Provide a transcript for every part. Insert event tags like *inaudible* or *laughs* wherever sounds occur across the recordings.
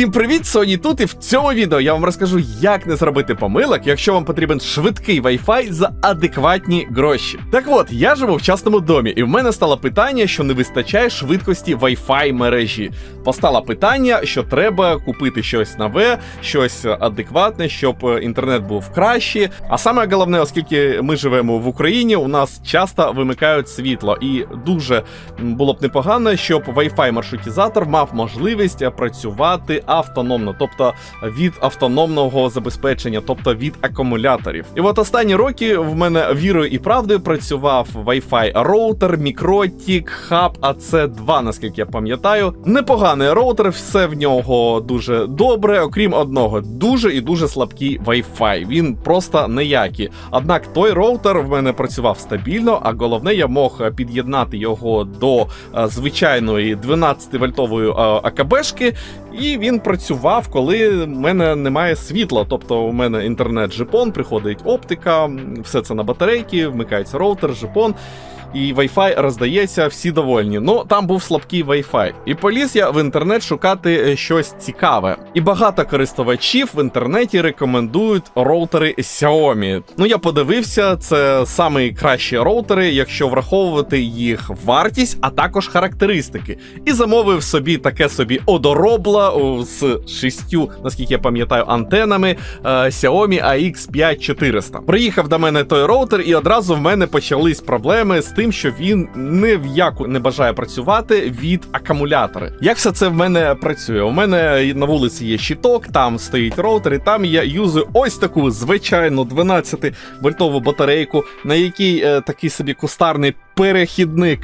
Всім привіт, Соні тут, і в цьому відео я вам розкажу, як не зробити помилок, якщо вам потрібен швидкий Wi-Fi за адекватні гроші. Так от, я живу в частному домі, і в мене стало питання, що не вистачає швидкості Wi-Fi мережі. Постало питання, що треба купити щось нове, щось адекватне, щоб е, інтернет був краще. А саме головне, оскільки ми живемо в Україні, у нас часто вимикають світло, і дуже було б непогано, щоб Wi-Fi маршрутизатор мав можливість е, працювати автономно, тобто від автономного забезпечення, тобто від акумуляторів. І от останні роки в мене вірою і правдою працював Wi-Fi роутер, Мікротік, Hub AC2, наскільки я пам'ятаю. Непоганий роутер, все в нього дуже добре, окрім одного, дуже і дуже слабкий Wi-Fi. Він просто неякий. Однак той роутер в мене працював стабільно, а головне, я мог під'єднати його до е, звичайної 12-вольтової АКБшки, і він працював, коли в мене немає світла. Тобто у мене інтернет жипон, приходить оптика, все це на батарейки, вмикається роутер, жипон. І Wi-Fi роздається, всі довольні. Ну там був слабкий Wi-Fi. І поліз я в інтернет шукати е, щось цікаве. І багато користувачів в інтернеті рекомендують роутери Xiaomi. Ну я подивився, це самі кращі роутери, якщо враховувати їх вартість, а також характеристики. І замовив собі таке собі одоробла з шістю, наскільки я пам'ятаю, антенами е, Xiaomi AX5400. Приїхав до мене той роутер, і одразу в мене почались проблеми з тим, що він не в яку не бажає працювати від акумулятора. Як все це в мене працює? У мене на вулиці є щиток, там стоїть роутер, і там я юзую ось таку звичайну 12 вольтову батарейку, на якій е, такий собі кустарний перехідник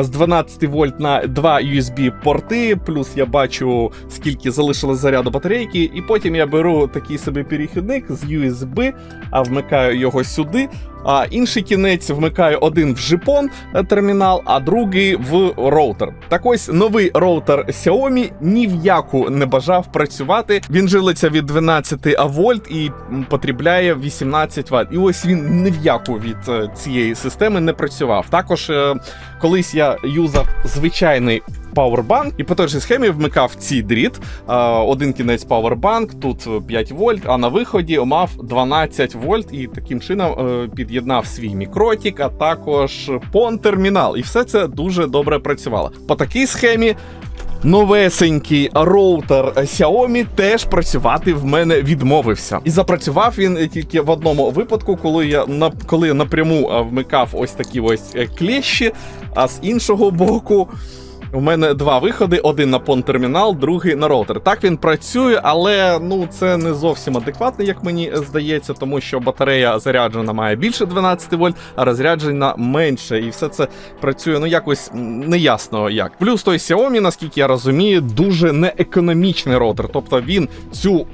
з 12 вольт на 2 USB порти. Плюс я бачу, скільки залишилось заряду батарейки, і потім я беру такий собі перехідник з USB, а вмикаю його сюди. А інший кінець вмикаю один в жипон е, термінал, а другий в роутер. Так ось новий роутер Xiaomi ні в яку не бажав працювати. Він жилиться від 12 вольт і м, потребляє 18 Вт. І ось він ні в яку від е, цієї системи не працював. Також е, колись я юзав звичайний. Powerbank, і по той же схемі вмикав ці дріт. А, один кінець Powerbank, тут 5 вольт, а на виході мав 12 вольт, і таким чином е, під'єднав свій мікротік, а також пон термінал. І все це дуже добре працювало. По такій схемі. Новесенький роутер Xiaomi теж працювати в мене відмовився. І запрацював він тільки в одному випадку, коли я на коли напряму вмикав ось такі ось кліщі, клещі, а з іншого боку. У мене два виходи: один на пон-термінал, другий на роутер. Так він працює, але ну це не зовсім адекватно, як мені здається, тому що батарея заряджена має більше 12 вольт, а розряджена менше. І все це працює ну якось неясно як. Плюс той Xiaomi, наскільки я розумію, дуже неекономічний роутер. Тобто він цю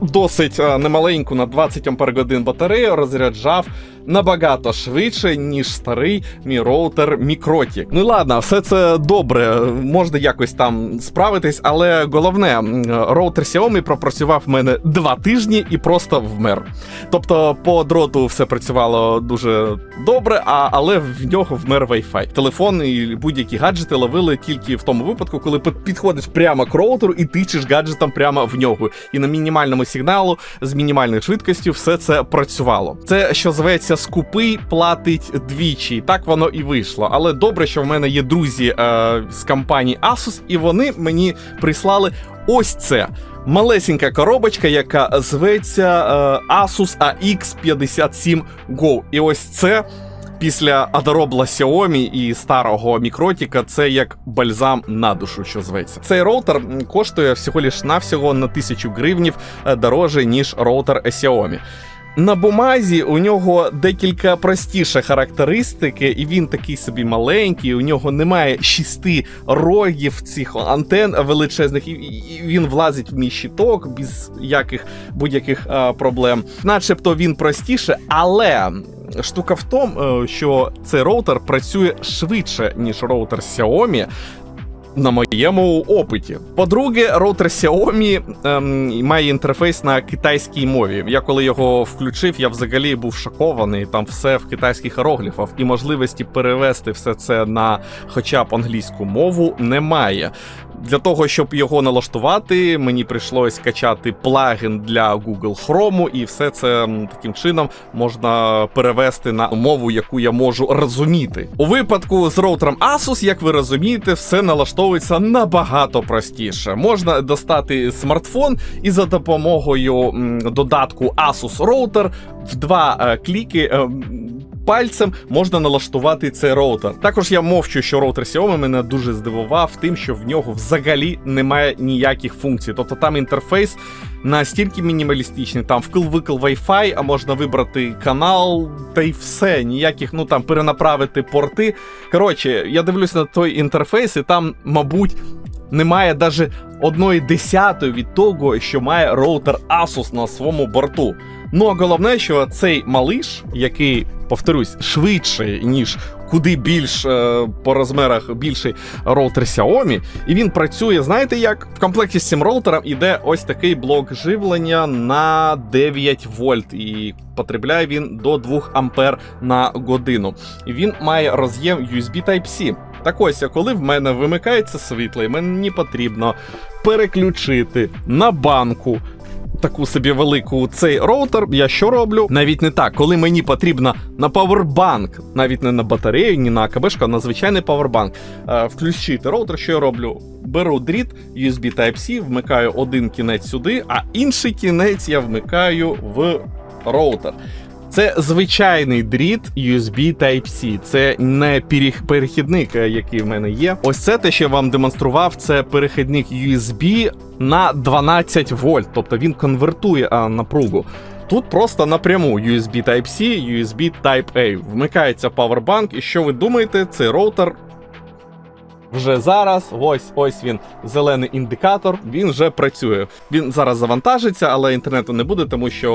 досить е, немаленьку на 20 Ах батарею розряджав набагато швидше, ніж старий мій роутер Мікротік. Ну ладно, все це добре, можна якось там справитись, але головне, роутер Xiaomi пропрацював в мене два тижні і просто вмер. Тобто по дроту все працювало дуже добре, а, але в нього вмер Wi-Fi. Телефон і будь-які гаджети ловили тільки в тому випадку, коли підходиш прямо к роутеру і тичеш гаджетом прямо в нього. І на мінімальному сигналу з мінімальною швидкістю все це працювало. Це що зветься скупий платить двічі. Так воно і вийшло. Але добре, що в мене є друзі е, з компанії Asus, і вони мені прислали ось це. Малесенька коробочка, яка зветься е, Asus AX57 Go. І ось це після одоробла Xiaomi і старого мікротіка це як бальзам на душу, що зветься. Цей роутер коштує всього лиш навсього на 1000 гривнів е, дороже, ніж роутер Xiaomi. На бумазі у нього декілька простіше характеристики, і він такий собі маленький. У нього немає шести рогів цих антен величезних, і, і він влазить в мій щиток без яких будь-яких е, проблем. Начебто він простіше, але штука в тому, е, що цей роутер працює швидше, ніж роутер Xiaomi. На моєму опиті. По-друге, роутер Xiaomi ем, має інтерфейс на китайській мові. Я коли його включив, я взагалі був шокований. Там все в китайських іерогліфах, і можливості перевести все це на хоча б англійську мову немає. Для того, щоб його налаштувати, мені прийшлось качати плагін для Google Chrome, і все це таким чином можна перевести на мову, яку я можу розуміти. У випадку з роутером Asus, як ви розумієте, все налаштовується набагато простіше. Можна достати смартфон і за допомогою додатку Asus Router в два е, кліки. Пальцем можна налаштувати цей роутер. Також я мовчу, що роутер Xiaomi мене дуже здивував тим, що в нього взагалі немає ніяких функцій. Тобто там інтерфейс настільки мінімалістичний, там вкл-викл Wi-Fi, а можна вибрати канал, та й все. Ніяких, ну там перенаправити порти. Коротше, я дивлюсь на той інтерфейс, і там, мабуть, немає навіть одної десятої від того, що має роутер Asus на своєму борту. Ну а головне, що цей малиш, який, повторюсь, швидший, ніж куди більш е, по розмірах більший роутер Xiaomi, і він працює, знаєте як? В комплекті з цим роутером іде ось такий блок живлення на 9 вольт, і потребляє він до 2 ампер на годину. І він має роз'єм USB Type-C. Так ось, коли в мене вимикається світло, і мені потрібно переключити на банку таку собі велику цей роутер, я що роблю? Навіть не так, коли мені потрібно на павербанк, навіть не на батарею, ні на АКБшку, а на звичайний павербанк, е, включити роутер, що я роблю? Беру дріт USB Type-C, вмикаю один кінець сюди, а інший кінець я вмикаю в роутер. Це звичайний дріт USB Type-C. Це не перехідник, е, який в мене є. Ось це те, що я вам демонстрував. Це перехідник USB на 12 вольт, тобто він конвертує а, напругу. Тут просто напряму USB Type-C, USB Type-A. Вмикається павербанк, і що ви думаєте, цей роутер вже зараз, ось ось він, зелений індикатор, він вже працює. Він зараз завантажиться, але інтернету не буде, тому що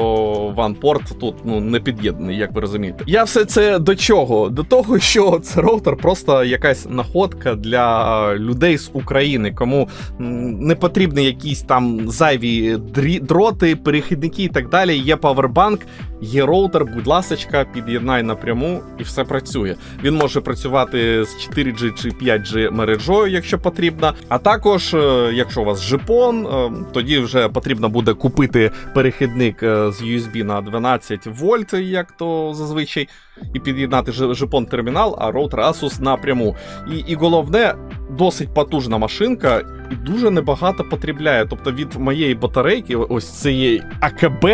ванпорт тут ну не під'єднаний, як ви розумієте. Я все це до чого? До того, що це роутер просто якась находка для е, людей з України, кому не потрібні якісь там зайві дроти, перехідники і так далі. Є павербанк, є роутер, будь ласочка, під'єднай напряму і все працює. Він може працювати з 4G чи 5G мережою, якщо потрібно. А також, е, якщо у вас жипон, е, тоді вже потрібно буде купити перехідник е, з USB на 12 вольт, як то зазвичай, і під'єднати жипон термінал, а роутер Asus напряму. І, і головне, досить потужна машинка дуже небагато потрібляє. Тобто від моєї батарейки, ось цієї АКБ,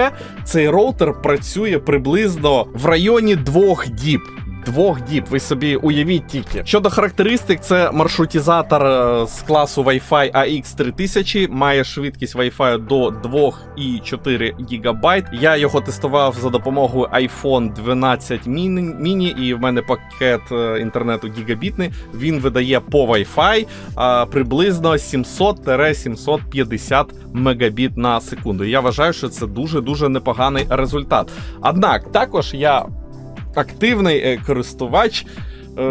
цей роутер працює приблизно в районі двох діб. Двох діб, ви собі уявіть тільки. Щодо характеристик, це маршрутизатор е, з класу Wi-Fi AX3000, має швидкість Wi-Fi до 2,4 ГБ. Я його тестував за допомогою iPhone 12 mini, і в мене пакет е, інтернету гігабітний. Він видає по Wi-Fi приблизно 700-750 мегабіт на секунду. Я вважаю, що це дуже дуже непоганий результат. Однак також я активний е, користувач. е,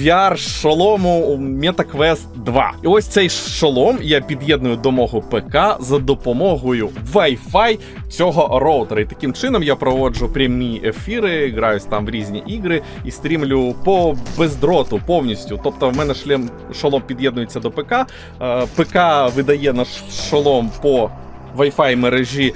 VR-шолому MetaQuest 2. І ось цей шолом я під'єдную до мого ПК за допомогою Wi-Fi цього роутера. І таким чином я проводжу прямі ефіри, граюсь там в різні ігри і стрімлю по бездроту повністю. Тобто, в мене шлем шолом під'єднується до ПК. е, ПК видає наш шолом по Wi-Fi мережі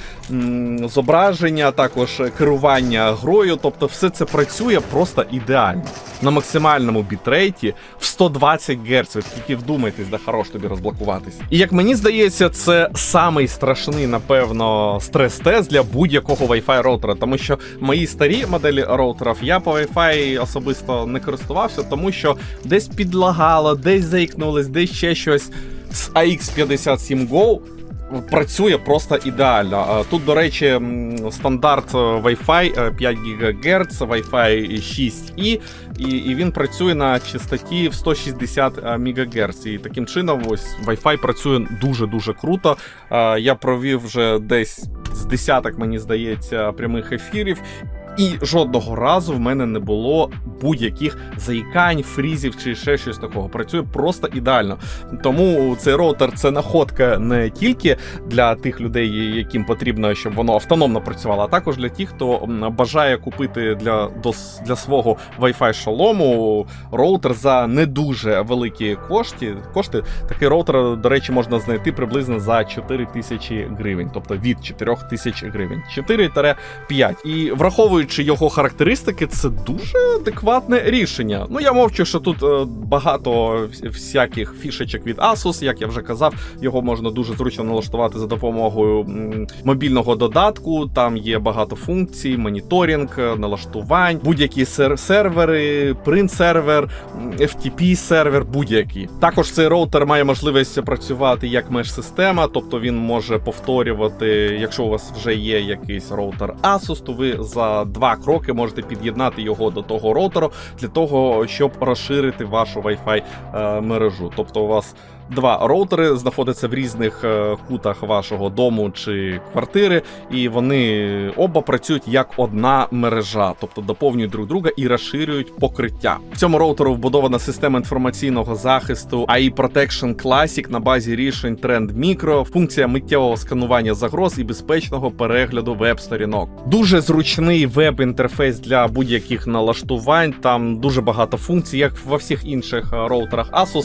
зображення, також керування грою. Тобто, все це працює просто ідеально. На максимальному бітрейті в 120 Гц. Тільки вдумайтесь, де хорош тобі розблокуватись. І як мені здається, це самий страшний, напевно, стрес-тест для будь-якого Wi-Fi роутера, тому що мої старі моделі роутерів я по Wi-Fi особисто не користувався, тому що десь підлагало, десь заікнулось, десь ще щось з AX57 Go працює просто ідеально. Тут, до речі, стандарт е, Wi-Fi е, 5 ГГц, Wi-Fi 6E, і, і він працює на частоті в 160 МГц. І таким чином, ось Wi-Fi працює дуже-дуже круто. Е, Я провів вже десь з десяток, мені здається, прямих ефірів. І жодного разу в мене не було будь-яких заїкань, фрізів чи ще щось такого. Працює просто ідеально. Тому цей роутер це находка не тільки для тих людей, яким потрібно, щоб воно автономно працювало, а також для тих, хто бажає купити для, для свого Wi-Fi шолому роутер за не дуже великі кошти. кошти. Такий роутер, до речі, можна знайти приблизно за 4 тисячі гривень, тобто від 4 тисяч гривень. 4-5. І враховуючи його характеристики, це дуже адекватне рішення. Ну я мовчу, що тут е, багато всяких фішечок від Asus, як я вже казав, його можна дуже зручно налаштувати за допомогою мобільного додатку. Там є багато функцій, моніторинг, е, налаштувань, будь-які сер- сервери, print-сервер, FTP-сервер, будь-який. Також цей роутер має можливість працювати як меж-система, тобто він може повторювати, якщо у вас вже є якийсь роутер Asus, то ви за два кроки можете під'єднати його до того роутеру для того, щоб розширити вашу Wi-Fi е, мережу. Тобто у вас два роутери знаходяться в різних е, кутах вашого дому чи квартири, і вони оба працюють як одна мережа, тобто доповнюють друг друга і розширюють покриття. В цьому роутеру вбудована система інформаційного захисту AI Protection Classic на базі рішень Trend Micro, функція миттєвого сканування загроз і безпечного перегляду веб-сторінок. Дуже зручний веб-інтерфейс для будь-яких налаштувань. Там дуже багато функцій, як во всіх інших е, роутерах Asus.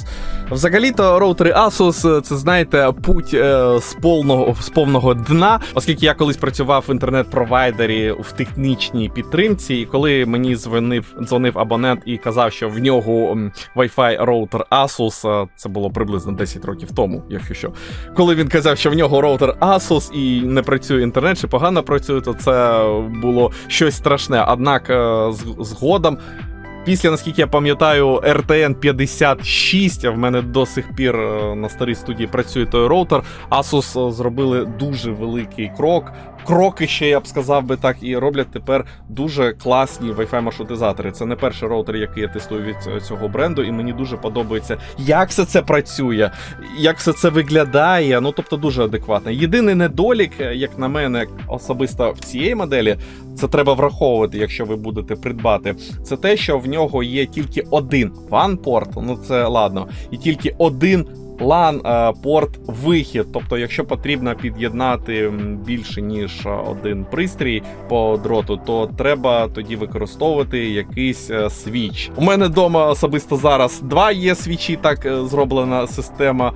Взагалі-то роутери Asus, це знаєте, путь е, з повного з повного дна, оскільки я колись працював в інтернет-провайдері в технічній підтримці, і коли мені дзвонив, дзвонив абонент і казав, що в нього Wi-Fi роутер Asus, це було приблизно 10 років тому, якщо що. Коли він казав, що в нього роутер Asus і не працює інтернет, чи погано працює, то це було щось страшне. Однак е, згодом. Після, наскільки я пам'ятаю, RTN 56, а в мене до сих пір е, на старій студії працює той роутер. Asus е, зробили дуже великий крок. Кроки ще я б сказав би так, і роблять тепер дуже класні Wi-Fi маршрутизатори. Це не перший роутер, який я тестую від цього бренду, і мені дуже подобається, як все це працює, як все це виглядає. Ну тобто дуже адекватно. Єдиний недолік, е, як на мене, особисто в цієї моделі, це треба враховувати, якщо ви будете придбати. Це те, що в нього є тільки один WAN-порт, ну це ладно, і тільки один LAN е, порт вихід. Тобто, якщо потрібно під'єднати більше ніж е, один пристрій по дроту, то треба тоді використовувати якийсь е, свіч. У мене вдома особисто зараз два є свічі, так зроблена система.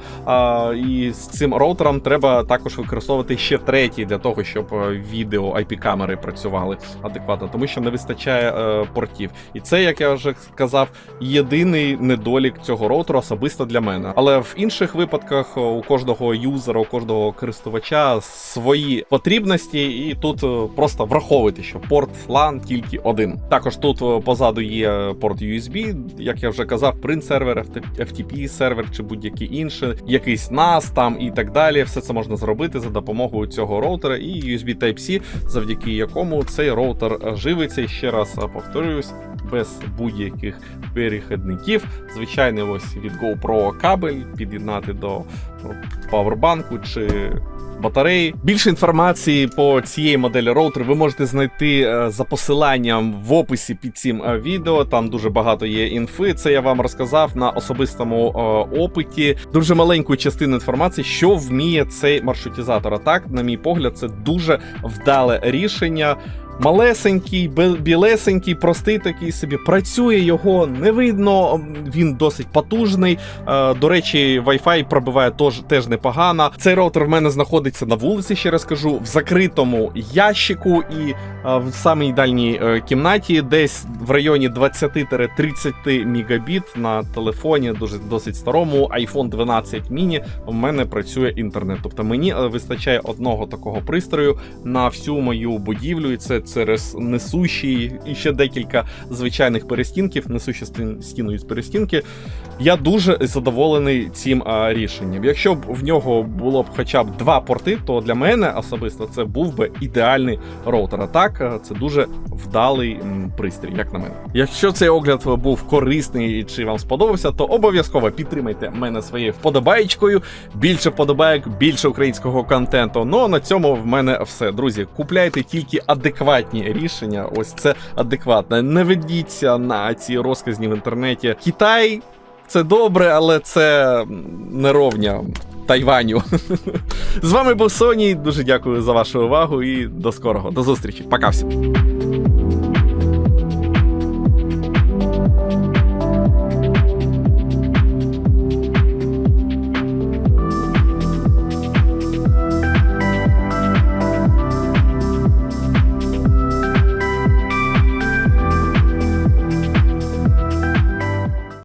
І з цим роутером треба також використовувати ще третій для того, щоб відео IP-камери працювали адекватно, тому що не вистачає портів. І це, як я вже сказав, єдиний недолік цього роутеру особисто для мене. Але в інших випадках е, у кожного юзера, у кожного користувача свої потрібності, і тут е, просто враховуйте, що порт LAN тільки один. Також тут е, позаду є порт USB, як я вже казав, print сервер, FTP сервер чи будь-який інший, якийсь NAS там і так далі. Все це можна зробити за допомогою цього роутера і USB Type-C, завдяки якому цей роутер живиться. І ще раз повторююсь, без будь-яких перехідників. Звичайний ось від GoPro кабель під'єднати до ну, павербанку чи. Батареї більше інформації по цієї моделі роутер ви можете знайти е, за посиланням в описі під цим е, відео. Там дуже багато є інфи. Це я вам розказав на особистому е, опиті. Дуже маленьку частину інформації, що вміє цей маршрутизатор. А так, на мій погляд, це дуже вдале рішення. Малесенький, білесенький, простий такий собі. Працює його не видно. Він досить потужний. Е, До речі, Wi-Fi пробиває теж, теж непогано. Цей роутер в мене знаходиться на вулиці, ще раз кажу, в закритому ящику і е, в самій дальній е, кімнаті, десь в районі 20-30 мегабіт на телефоні, дуже досить старому iPhone 12 mini в мене працює інтернет. Тобто мені вистачає одного такого пристрою на всю мою будівлю, і це через несущий і ще декілька звичайних перестінків, несущі стін- стіну із перестінки. Я дуже задоволений цим рішенням. Якщо б в нього було б хоча б два порти, то для мене особисто це був би ідеальний роутер. А так, е, це дуже вдалий пристрій, як на мене. Якщо цей огляд був корисний чи вам сподобався, то обов'язково підтримайте мене своєю вподобаєчкою. Більше вподобайок, більше українського контенту. Ну а на цьому в мене все. Друзі, купляйте тільки адекватні адекватні рішення. Ось це адекватне. Не ведіться на ці розказні в інтернеті. Китай це добре, але це не ровня Тайваню. *laughs* З вами був Соні. Дуже дякую за вашу увагу і до скорого. До зустрічі. Пока всім.